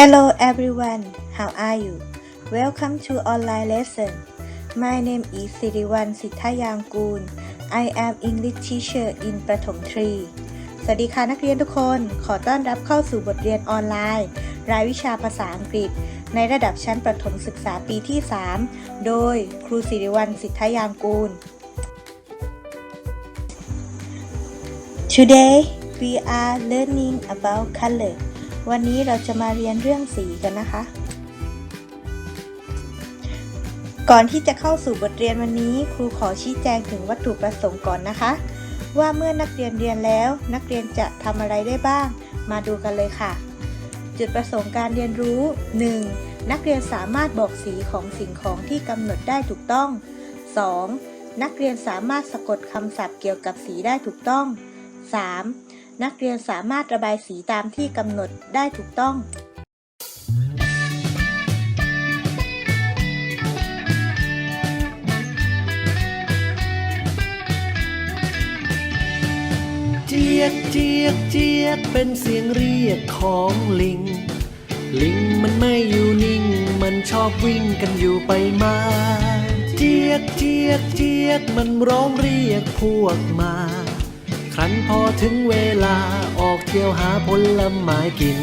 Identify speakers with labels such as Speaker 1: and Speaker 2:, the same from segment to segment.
Speaker 1: Hello everyone, how are you? Welcome to online lesson. My name is Siriwan Sithayangkoon. I am English teacher in ประถมทรีสวัสดีค่ะนักเรียนทุกคน ขอต้อนรับเข้าสู่บทเรียนออนไลน์ รายวิชาภาษาอังกฤษ ในระดับชั้นประถมศึกษาปีที่ 3 โดยครูสิริวัลสิทธยางกูล Today we are learning about color วันนี้เราจะมาเรียนเรื่องสีกันนะคะ ก่อนที่จะเข้าสู่บทเรียนวันนี้ ครูขอชี้แจงถึงวัตถุประสงค์ก่อนนะคะ ว่าเมื่อนักเรียนเรียนแล้ว นักเรียนจะทำอะไรได้บ้าง มาดูกันเลยค่ะ จุดประสงค์การเรียนรู้ 1. นักเรียนสามารถบอกสีของสิ่งของที่กำหนดได้ถูกต้อง 2. นักเรียนสามารถสะกดคำศัพท์เกี่ยวกับสีได้ถูกต้อง 3. นักเรียนสามารถระบายสีตามที่กำหนดได้ถูกต้อง
Speaker 2: เจียกเจียกเจียกเป็นเสียงเรียกของลิง ลิงมันไม่อยู่นิ่ง มันชอบวิ่งกันอยู่ไปมา เจียกเจียกเจียกมันร้องเรียกพวกมา รั้นพอถึงเวลาออกเที่ยวหาผลไม้กิน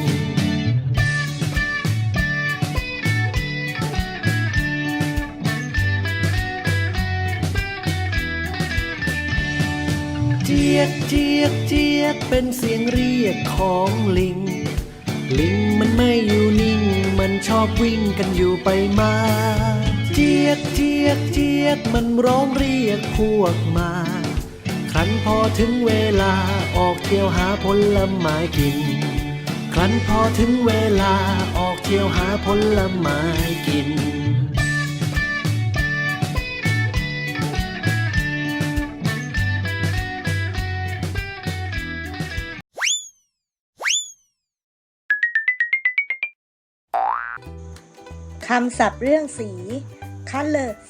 Speaker 2: เจียกเจียกเจียกเป็นเสียงเรียกของลิง ลิงมันไม่อยู่นิ่ง มันชอบวิ่งกันอยู่ไปมา เจียกเจียกเจียกมันร้องเรียกพวกมา ครั้นพอถึงเวลาออกเที่ยวหาผลไม้กิน ครั้นพอถึงเวลาออกเที่ยวหาผลไม้กิน
Speaker 1: คำศัพท์เรื่องสี colors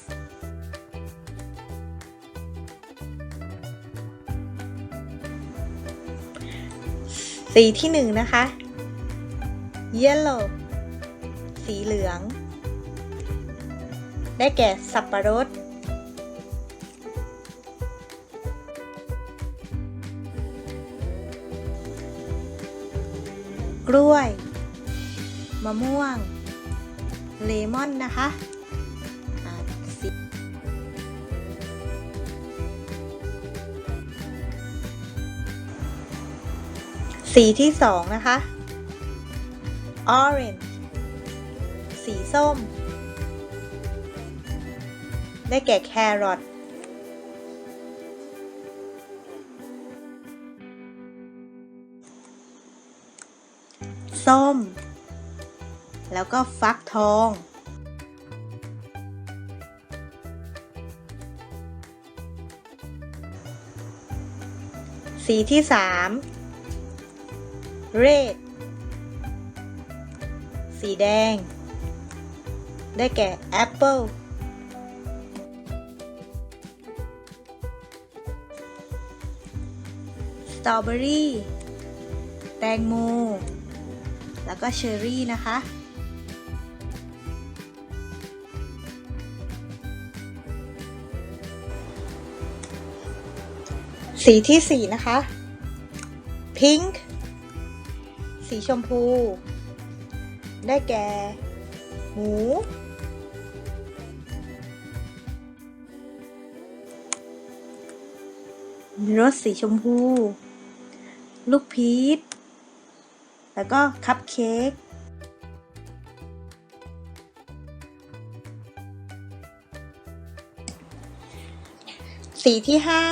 Speaker 1: สีที่หนึ่งนะคะ yellow สีเหลือง ได้แก่สับปะรด กล้วย มะม่วง เลมอนนะคะ สีที่สองนะคะ orange สีส้ม ได้แก่แครอทส้ม แล้วก็ฟักทอง สีที่สาม red สีแดง ได้แก่ apple สตรอเบอรี่แตงโม แล้วก็เชอร์รี่นะคะ สีที่สี่นะคะ pink สีชมพู ได้แก่ หมู รสสีชมพู ลูกพีช แล้วก็คัพเค้กสีที่ห้า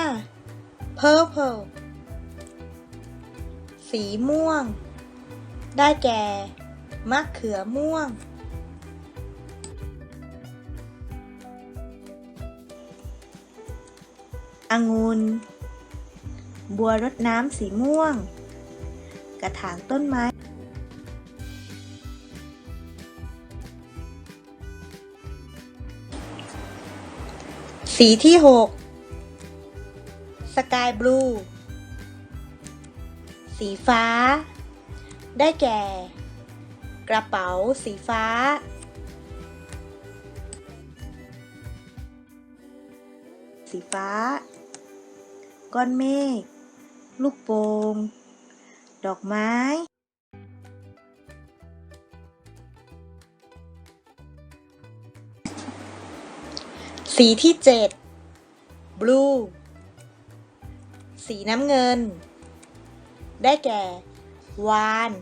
Speaker 1: purple สีม่วง ได้แก่ มะเขือม่วง องุ่น บัวรดน้ำสีม่วง กระถางต้นไม้ สีที่หกสกายบลู สีฟ้า ได้แก่ กระเป๋าสีฟ้า สีฟ้า ก้อนเมฆ ลูกโป่ง ดอกไม้ สีที่เจ็ด blue สีน้ำเงิน ได้แก่ วาน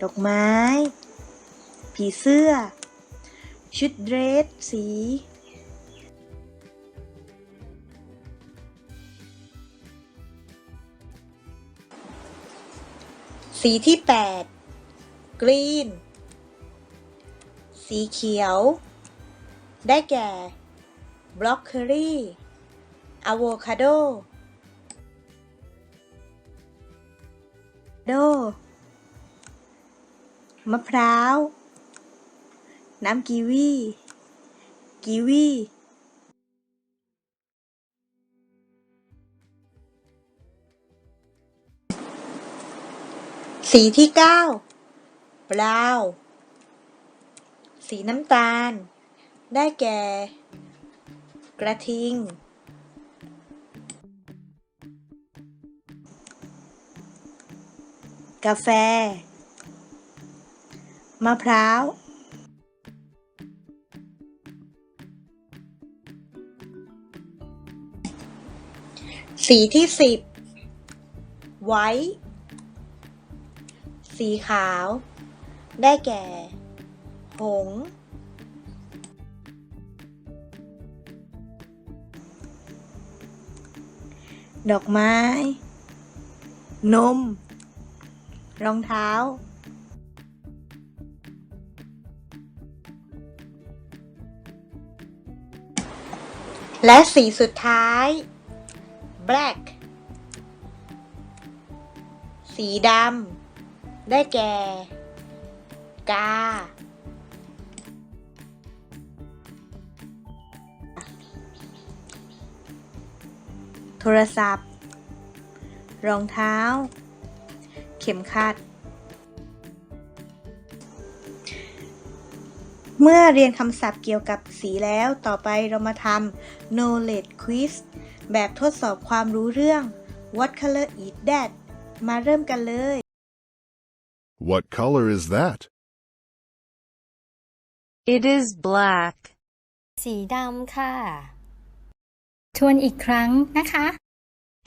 Speaker 1: ดอกไม้ ผีเสื้อ ชุดเดรสสี สีที่แปดกรีน สีเขียว ได้แก่ บล็อกเคอรี่อะโวคาโดโด มะพร้าว น้ำกีวี กีวี สีที่เก้าบราว สีน้ำตาล ได้แก่ กระทิง กาแฟ มะพร้าว สีที่สิบไว้ สีขาว ได้แก่ หงส์ ดอกไม้ นม รองเท้า และสีสุดท้าย black สีดำ ได้แก่ กา โทรศัพท์ รองเท้า เข็มขัด เมื่อเรียนคำศัพท์เกี่ยวกับสีแล้วต่อไปเรามาทำ knowledge quiz แบบทดสอบความรู้เรื่อง what color is that มาเริ่มกันเลย
Speaker 3: What color is that?
Speaker 4: It is black.
Speaker 5: สีดำค่ะท วนอีกครั้งนะคะ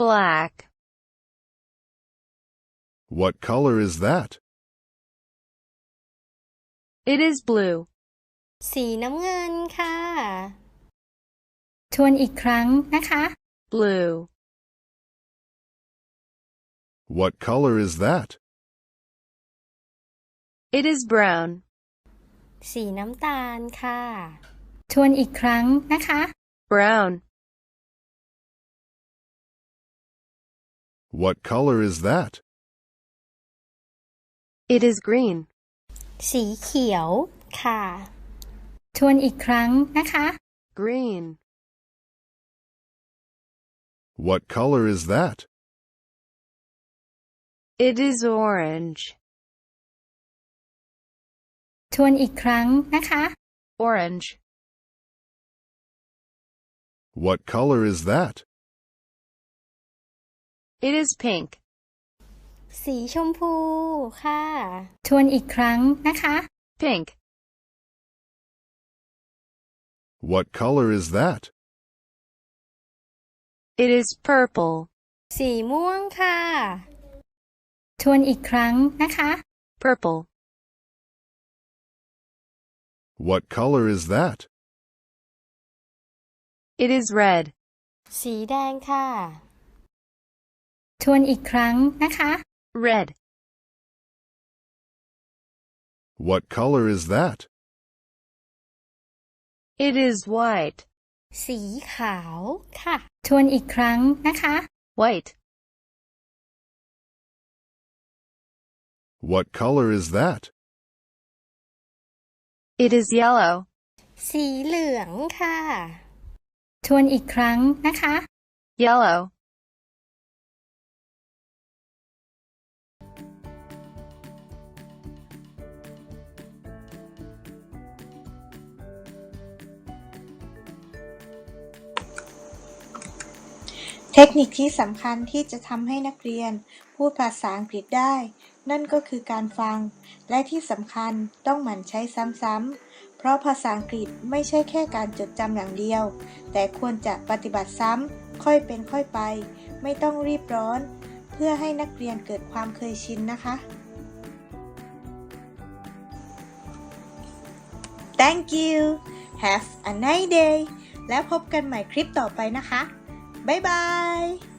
Speaker 4: Black.
Speaker 3: What color is that?
Speaker 4: It is blue.
Speaker 5: สีน้ำเงินค่ะ ทวนอีกครั้งนะคะ
Speaker 4: Blue.
Speaker 3: What color is that?
Speaker 4: It is brown.
Speaker 5: สีน้ำตาลค่ะ ทวนอีกครั้งนะคะ
Speaker 4: Brown.
Speaker 3: What color is that?
Speaker 4: It is green.
Speaker 5: สีเขียวค่ะ ทวนอีกครั้งนะคะ
Speaker 4: Green.
Speaker 3: What color is that?
Speaker 4: It is orange.
Speaker 5: ทวนอีกครั้งนะคะ
Speaker 4: Orange.
Speaker 3: What color is that?
Speaker 4: It is pink.
Speaker 5: สีชมพูค่ะ ทวนอีกครั้งนะคะ
Speaker 4: Pink.
Speaker 3: What color is that?
Speaker 4: It is purple.
Speaker 5: สีม่วงค่ะ ทวนอีกครั้งนะคะ
Speaker 4: Purple.
Speaker 3: What color is that?
Speaker 4: It is red.
Speaker 5: สีแดงค่ะ ทวนอีกครั้งนะคะ
Speaker 4: Red.
Speaker 3: What color is that?
Speaker 4: It is white.
Speaker 5: สีขาวค่ะ ทวนอีกครั้งนะคะ
Speaker 4: White.
Speaker 3: What color is that?
Speaker 4: It is yellow.
Speaker 5: สีเหลืองค่ะ ทวนอีกครั้งนะคะ
Speaker 4: Yellow.
Speaker 1: เทคนิคที่สำคัญที่จะทำให้นักเรียน พูดภาษาอังกฤษได้ นั่นก็คือการฟัง และที่สำคัญต้องหมั่นใช้ซ้ำๆ เพราะภาษาอังกฤษไม่ใช่แค่การจดจำอย่างเดียว แต่ควรจะปฏิบัติซ้ำค่อยเป็นค่อยไป ไม่ต้องรีบร้อน เพื่อให้นักเรียนเกิดความเคยชินนะคะ Thank you Have a nice day แล้วพบกันใหม่คลิปต่อไปนะคะ บ๊ายบาย